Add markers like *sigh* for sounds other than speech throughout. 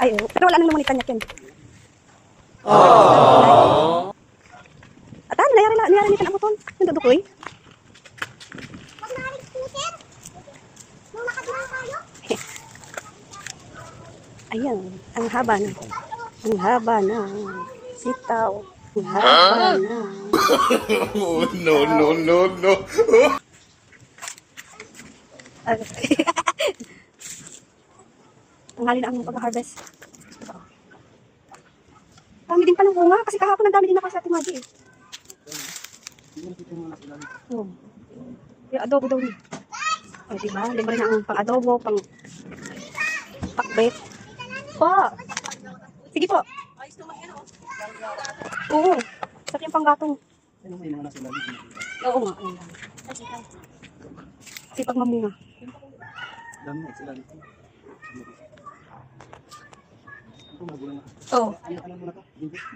Ay, pero wala nang laman kanyak yan. At ano, nayari nayari niya ang utol. Yung dudukoy. Pag naring scooter, nung nakadurang tayo, *laughs* Ayan, ang haba na. Ang haba na. Sitaw. Ang haba na. *laughs* Oh, no, no, no, no. *laughs* Ang na ang pag-harvest. Dami din palang bunga kasi kahapon ang dami din ako sa ating Maji eh. Oh. Yung adobo daw niya. Oh, diba? Libre na ang pang-adobo, pang pakbet. Po! Sige po. Oo. Sarap yung panggatong. Oo nga. Sipag mamunga. Oo.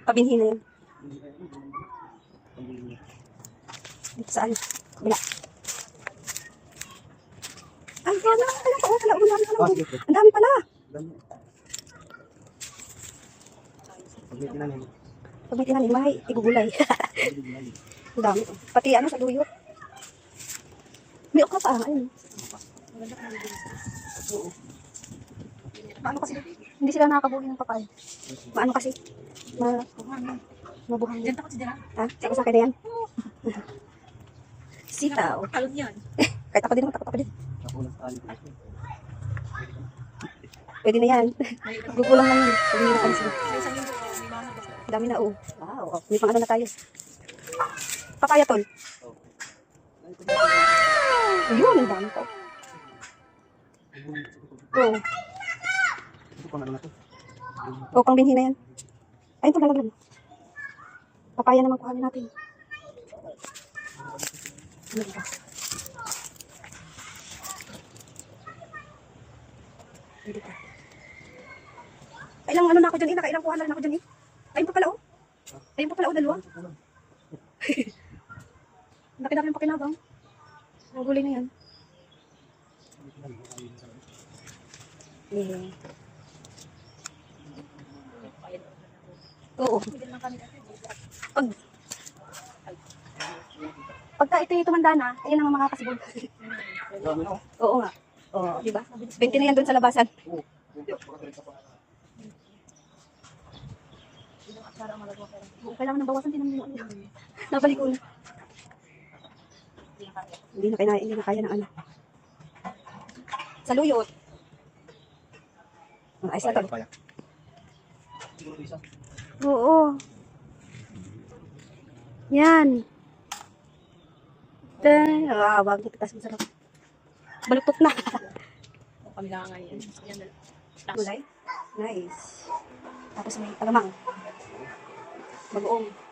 Pabinhin na yun. Dito saan? Kabila. Ay, wala. Wala pa. Oh, wala. Wala. Wala. Ang dami pala. Pag may tinanim, may igugulay. *laughs* Ang dami. Pati ano sa duyo. May okra pa. Ayun. Oo. Maano kasi, hindi sila nakakabuhi ng papay. Maano kasi, ma, mabuhang. Diyan ako si Dara. Ha? Sa akin na yan. *laughs* Sitaw. Kalog yan. Kahit ako din, takot ako din. Pwede na yan. Gugulang lang yun. Pag hindi na pansin. Sa isang linggo, may mga basta. Dami na, oh. Wow. May pang ano na tayo. Papaya, tol. Ayun, ang dami ko. Oo. Oo, pang binhi na yan. Ayun, tol, lalaglag. Papaya naman kuhanin natin. Ano ba? Hindi pa. Ilang ano na ako dyan eh, nakailang kuha na ako dyan eh. Ayun pa pala oh. Ayun pa pala oh, dalawa. Laki na rin yung pakinabang. Ang gulay na yan. Yeah. Oo. Pag, pagka ito yung tumanda na, ayan ang mga kasibol. Oo nga. Oo, di ba? 20 na yan doon sa labasan. Oo, Kailangan ng bawasan din ng ano. Nabalik ko na. Hindi na kaya, hindi na kaya ng ano. Sa luyot. Ang ayos na to. Oo. Yan. Tan, ah, wag na pitas masarap. Baluktot na. Kami lang ngayon. Yan na. Gulay. Nice. Tapos may alamang. Bagoong.